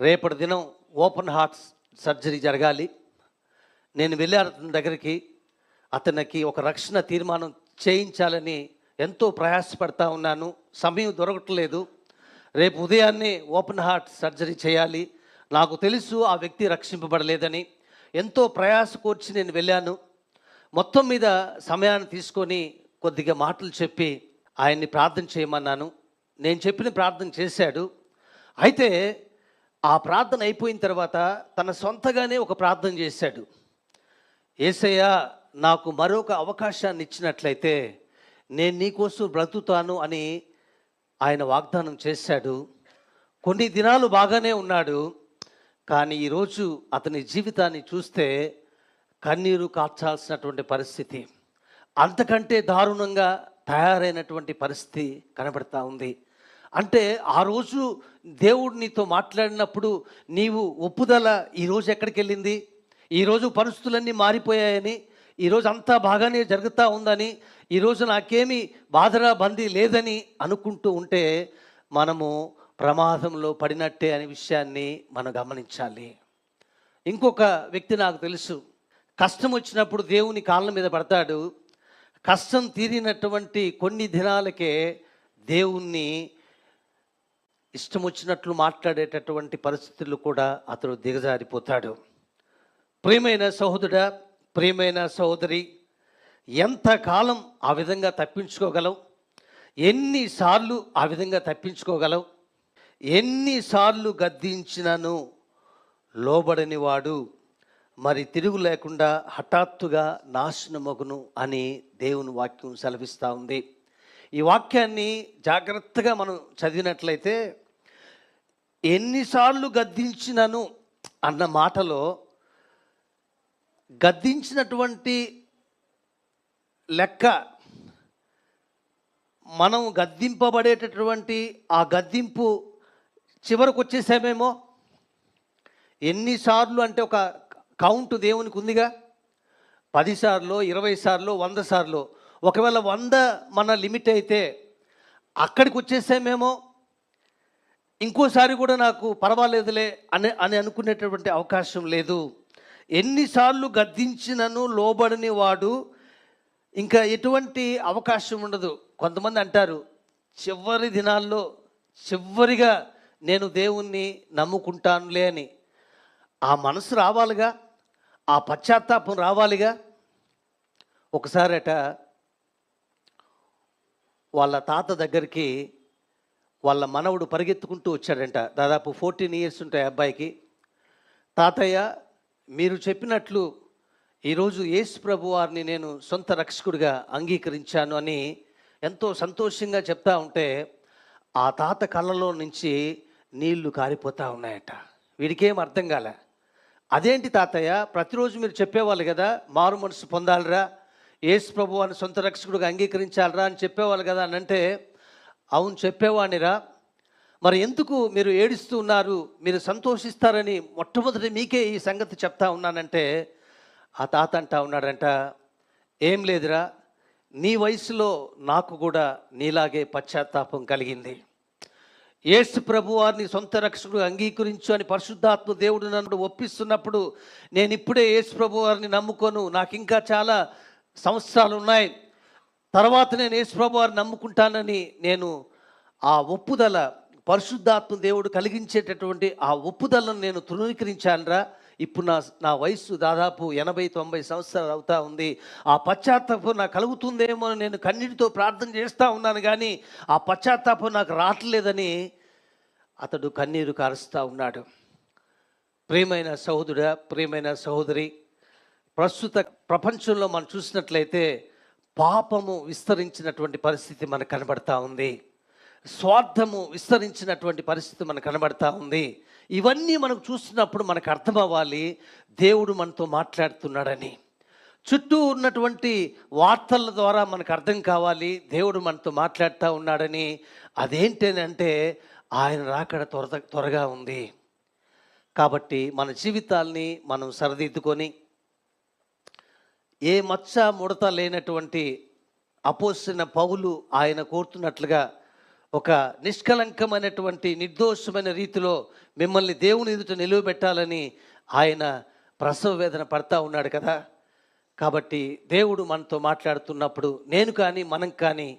రేపటి దినం open heart surgery జరగాలి. నేను వెళ్ళి అతని దగ్గరికి. అతనికి ఒక రక్షణ తీర్మానం చేయించాలని ఎంతో ప్రయాసపడతా ఉన్నాను. సమయం దొరకట్లేదు. రేపు ఉదయాన్నే ఓపెన్ హార్ట్ సర్జరీ చేయాలి. నాకు తెలుసు ఆ వ్యక్తి రక్షింపబడలేదని. ఎంతో ప్రయాస కోర్చి నేను వెళ్ళాను. మొత్తం మీద సమయాన్ని తీసుకొని కొద్దిగా మాటలు చెప్పి ఆయన్ని ప్రార్థన చేయమన్నాను. నేను చెప్పిన ప్రార్థన చేశాడు. అయితే ఆ ప్రార్థన అయిపోయిన తర్వాత తన సొంతగానే ఒక ప్రార్థన చేశాడు. ఏసయ్య నాకు మరొక అవకాశాన్ని ఇచ్చినట్లయితే నేను నీకోసం బ్రతుకుతాను అని ఆయన వాగ్దానం చేశాడు. కొన్ని దినాలు బాగానే ఉన్నాడు. కానీ ఈరోజు అతని జీవితాన్ని చూస్తే కన్నీరు కార్చాల్సినటువంటి పరిస్థితి. అంతకంటే దారుణంగా తయారైనటువంటి పరిస్థితి కనబడతా ఉంది. అంటే ఆ రోజు దేవుడు నీతో మాట్లాడినప్పుడు నీవు ఒప్పుదల ఈరోజు ఎక్కడికి వెళ్ళింది? ఈరోజు పరిస్థితులన్నీ మారిపోయాయని ఈరోజు అంతా బాగానే జరుగుతూ ఉందని ఈరోజు నాకేమీ బాధరా బందీ లేదని అనుకుంటూ ఉంటే మనము ప్రమాదంలో పడినట్టే అనే విషయాన్ని మనం గమనించాలి. ఇంకొక వ్యక్తి నాకు తెలుసు. కష్టం వచ్చినప్పుడు దేవుని కాళ్ళ మీద పడతాడు. కష్టం తీరినటువంటి కొన్ని దినాలకే దేవుణ్ణి ఇష్టం వచ్చినట్లు మాట్లాడేటటువంటి పరిస్థితులు కూడా అతడు దిగజారిపోతాడు. ప్రియమైన సహోదరుడ ప్రియమైన సహోదరి ఎంతకాలం ఆ విధంగా తప్పించుకోగలవు? ఎన్నిసార్లు ఆ విధంగా తప్పించుకోగలవు? ఎన్నిసార్లు గద్దించినను లోబడని వాడు మరి తిరుగు లేకుండా హఠాత్తుగా నాశనమగును అని దేవుని వాక్యం సెలవిస్తూ ఉంది. ఈ వాక్యాన్ని జాగ్రత్తగా మనం చదివినట్లయితే ఎన్నిసార్లు గద్దించినను అన్న మాటలో గద్దించినటువంటి లెక్క మనం గద్దింపబడేటటువంటి ఆ గద్దింపు చివరకు వచ్చేసామేమో? ఎన్నిసార్లు అంటే ఒక కౌంట్ దేవునికి ఉందిగా? పది సార్లు ఇరవై సార్లు వంద సార్లు ఒకవేళ వంద మన లిమిట్ అయితే అక్కడికి వచ్చేసామేమో? ఇంకోసారి కూడా నాకు పర్వాలేదులే అని అని అనుకునేటటువంటి అవకాశం లేదు. ఎన్నిసార్లు గద్దించినను లోబడని వాడు ఇంకా ఎటువంటి అవకాశం ఉండదు. కొంతమంది అంటారు చివరి దినాల్లో చివరిగా నేను దేవుణ్ణి నమ్ముకుంటానులే అని. ఆ మనసు రావాలిగా? ఆ పశ్చాత్తాపం రావాలిగా? ఒకసారట వాళ్ళ తాత దగ్గరికి వాళ్ళ మనవడు పరిగెత్తుకుంటూ వచ్చాడంట. దాదాపు ఫోర్టీన్ ఇయర్స్ ఉంటాయి ఆ అబ్బాయికి. తాతయ్య మీరు చెప్పినట్లు ఈరోజు యేసు ప్రభు వారిని నేను సొంత రక్షకుడిగా అంగీకరించాను అని ఎంతో సంతోషంగా చెప్తా ఉంటే ఆ తాత కళ్ళలో నుంచి నీళ్ళు కారిపోతూ ఉన్నాయట. వీడికేం అర్థం కాలే. అదేంటి తాతయ్య ప్రతిరోజు మీరు చెప్పేవాళ్ళు కదా మారు మనసు పొందాలిరా యేసు ప్రభు అని సొంత రక్షకుడిగా అంగీకరించాలిరా అని చెప్పేవాళ్ళు కదా అని అంటే అవును చెప్పేవాణిరా మరి ఎందుకు మీరు ఏడుస్తూ ఉన్నారు? మీరు సంతోషిస్తారని మొట్టమొదటి మీకే ఈ సంగతి చెప్తా ఉన్నానంటే ఆ తాత అంటా ఉన్నాడంట ఏం లేదురా నీ వయసులో నాకు కూడా నీలాగే పశ్చాత్తాపం కలిగింది. ఏసు ప్రభు వారిని సొంత రక్షకుడు అంగీకరించు అని పరిశుద్ధాత్మ దేవుడు నన్ను ఒప్పిస్తున్నప్పుడు నేను ఇప్పుడే యేసు ప్రభు వారిని నమ్ముకొను. నాకు ఇంకా చాలా సంవత్సరాలు ఉన్నాయి. తర్వాత నేను యేసుప్రభు వారిని నమ్ముకుంటానని నేను ఆ ఒప్పుదల పరిశుద్ధాత్మ దేవుడు కలిగించేటటువంటి ఆ ఒప్పుదలను నేను తృణీకరించానరా. ఇప్పుడు నా నా వయస్సు దాదాపు ఎనభై తొంభై సంవత్సరాలు అవుతా ఉంది. ఆ పశ్చాత్తాపం నాకు కలుగుతుందేమో అని నేను కన్నీటితో ప్రార్థన చేస్తూ ఉన్నాను కానీ ఆ పశ్చాత్తాపం నాకు రావట్లేదని అతడు కన్నీరు కారుస్తూ ఉన్నాడు. ప్రియమైన సహోదరుడా ప్రియమైన సహోదరి ప్రస్తుత ప్రపంచంలో మనం చూసినట్లయితే పాపము విస్తరించినటువంటి పరిస్థితి మనకు కనబడతా ఉంది. స్వార్థము విస్తరించినటువంటి పరిస్థితి మనకు కనబడతా ఉంది. ఇవన్నీ మనకు చూస్తున్నప్పుడు మనకు అర్థమవ్వాలి దేవుడు మనతో మాట్లాడుతున్నాడని. చుట్టూ ఉన్నటువంటి వార్తల ద్వారా మనకు అర్థం కావాలి దేవుడు మనతో మాట్లాడుతూ ఉన్నాడని. అదేంటంటే ఆయన రాకడ త్వర త్వరగా ఉంది. కాబట్టి మన జీవితాల్ని మనం సరిదిద్దుకొని ఏ మచ్చ ముడత లేనటువంటి అపోసిన పౌలు ఆయన కోరుతున్నట్లుగా ఒక నిష్కలంకమైనటువంటి నిర్దోషమైన రీతిలో మిమ్మల్ని దేవుని ఎదుట నిలువబెట్టాలని ఆయన ప్రసవ వేదన పడతా ఉన్నాడు కదా. కాబట్టి దేవుడు మనతో మాట్లాడుతున్నప్పుడు నేను కానీ మనం కానీ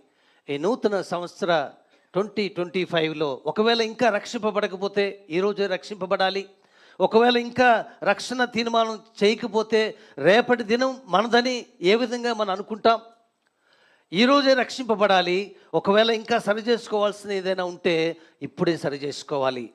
ఈ నూతన సంవత్సర ట్వంటీ ట్వంటీ ఫైవ్లో ఒకవేళ ఇంకా రక్షింపబడకపోతే ఈరోజే రక్షింపబడాలి. ఒకవేళ ఇంకా రక్షణ తీర్మానం చేయకపోతే రేపటి దినం మనదని ఏ విధంగా మనం అనుకుంటాం? ఈరోజే రక్షింపబడాలి. ఒకవేళ ఇంకా సరి చేసుకోవాల్సిన ఏదైనా ఉంటే ఇప్పుడే సరి చేసుకోవాలి.